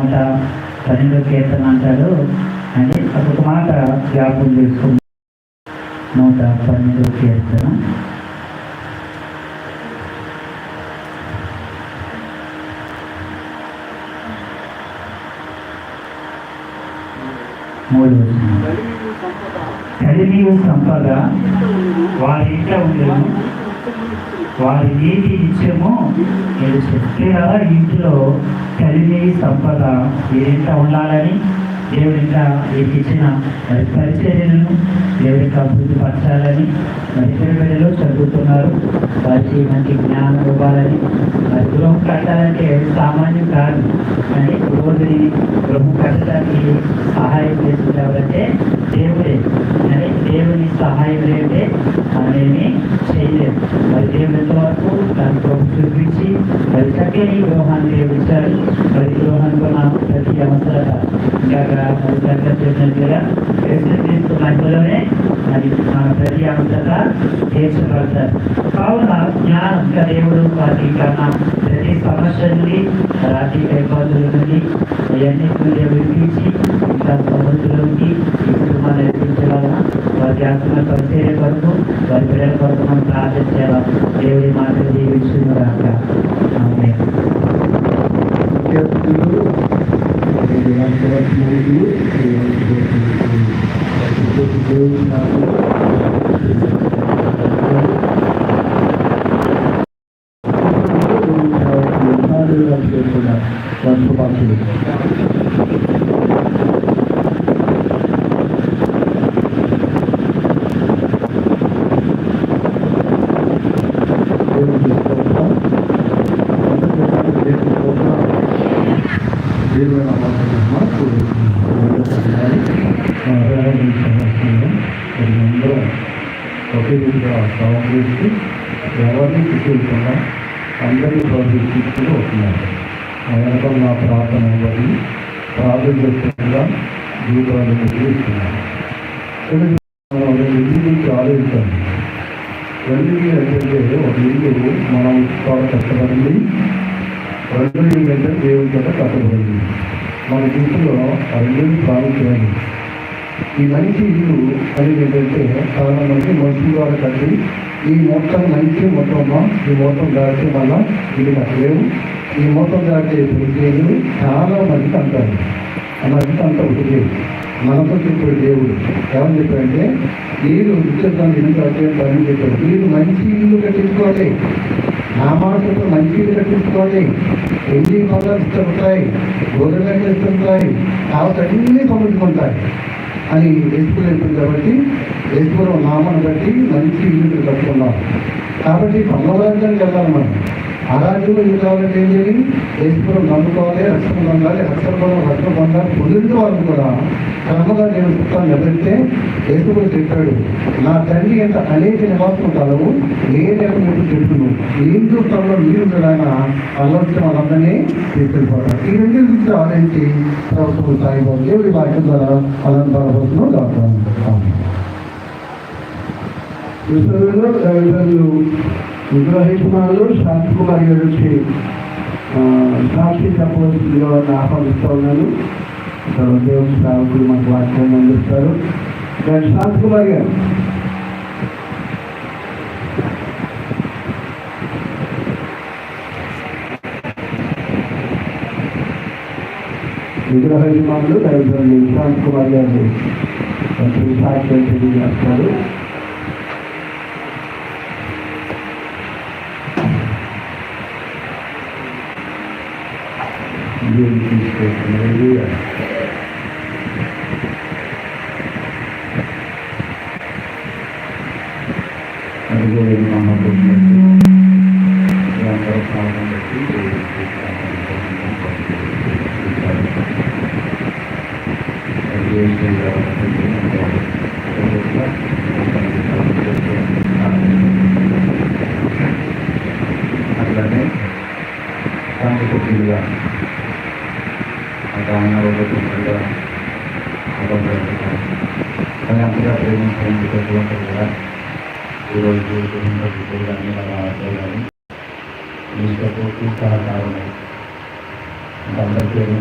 మాట పన్నెండో కీర్తన అంటాడు. అని ఒక మాట జ్ఞాపకం చేసుకుంది. నూట పన్నెండో కీర్తన. మూడు కలిమి సంపద. వారి ఇంట్లో ఉండేది వారు వారి నీతి నిత్యము ఇలా ఇంట్లో కలిమి సంపద ఏంట ఉండాలని దేవుడిక మీకు ఇచ్చిన మరి పరిచర్యలను దేవుడికి అభివృద్ధి పరచాలని మరి పిల్లలు చదువుతున్నారు. వారికి మంచి జ్ఞానం ఇవ్వాలని మరి గృహం కట్టాలంటే సామాన్యం కాదు కానీ రోజుని గృహం కట్టడానికి సహాయం చేస్తుంది ఎవరంటే దేవుడే. దేవుని సహాయం లేదే మనమేమి చేయలేదు. మరి దేవుడు ఎంతవరకు తన ప్రభు చూపించి మరి చక్కని గృహాన్ని దేవుడిచ్చారు మరి గృహానికి నాకు ప్రతి అవసరత ఇంకా మరి చక్కగా క్రీస్తు మధ్యలోనే మరి మన ప్రతి అవసరత తీర్చబడతారు. కావున జ్ఞానం దేవుడు వాటి కన్నా ప్రతి సమస్య నుండి ఆర్థిక ఇబ్బందుల నుండి అవన్నిటి విడిపించి వారి ఆత్మ పరిచర్య కొరకు వారి పిల్లల కొరకు మనం ప్రార్థించేలా దేవుడి మాటలు జీవించును కాక ఆమె విద్యార్థులు దేవుని నామమున అందరం ఒకే విధంగా సాగు ఎవరిని చూసుకుండా అందరినీ ప్రవర్తిస్తూ వస్తున్నారు వెనక నా ప్రార్థన అవ్వాలి ప్రార్థన జీవితాన్ని ముగిస్తున్నాను ఇల్లు గురించి ఆలోచించండి రెండింటి ఏంటంటే ఒక ఇల్లు మనం చాలా కష్టపడింది రెండు ఏంటంటే దేవుడి చేత కట్టబడింది మన జీవితంలో ఆ రెండు ప్రాముఖ్యమైనది ఈ మంచి ఇల్లు అనేది ఏంటంటే చాలా మంది మంచి ద్వారా కట్టి ఈ మొత్తం మంచి మొత్తం ఈ మొత్తం దాటి వల్ల ఇది కట్టలేము ఈ మొత్తం దాటి ప్రతిదీ చాలా మందికి అంటారు. ఆ అంత ఒకటి మనతో చెప్పాడు దేవుడు ఏమని చెప్పాడంటే మీరు ఎందుకు ఇల్లు కట్టేయడం చెప్పాడు మీరు మంచి ఇల్లు కట్టించుకోవాలి. నా మంచిది మంచి ఎన్ని పదాలు ఇస్తుంటాయి గోధుమలు ఇస్తుంటాయి కాబట్టి అన్నీ పంపించుకుంటాయి అని ఎస్పూర్ చెప్పింది కాబట్టి ఎస్పూర్ నామాన్ని బట్టి మంచి ఇల్లు కట్టుకున్నాం కాబట్టి పర్మరాజ్యానికి వెళ్ళాలి మనం. ఆ ఏం కావాలంటే ఏం చేయాలి? ఎసుకులు నమ్ముకోవాలి రక్షణ పొందాలి రక్షణ పొందాలి రక్షణ పొందాలి. పొందిన వాళ్ళు కూడా క్రమంగా నేను పుస్తకాన్ని ఎవరితే ఎసుకులు చెప్పాడు నా తండ్రి ఎంత అనేక నివాసం కలవు నేనేమో చెట్టును ఏం చూస్తాలో మీరు ఆయన ఆలోచన వాళ్ళందరినీ తీసుకెళ్ళిపోతారు. ఈ రెండు గురించి ఆలోచించి ప్రభుత్వం సాగిపోతుంది దేవుడి వాక్యం ద్వారా అలాంటి ప్రభుత్వం దాంట్లో విశ్వవిలో రవిలు విగ్రహించినాలు శాంతి కుమార్ గారి నుంచి ఆ, సాక్షి చెప్పవలసిందిగా వారిని ఆహ్వానిస్తూ ఉన్నాను ఇక్కడ దేవుని సేవకులు మాకు వాక్యాన్ని అందిస్తారు దాని శాంతి కుమార్ గారు విగ్రహ యజమానులు దైవజనులు శాంతి కుమార్ గారిని you in Christus. Hallelujah. Hadirin karena robot ada apa berita karena kita terima sering kita pulang kerja guru itu untuk dikulani pada ini sudah kita tahu dan terjadi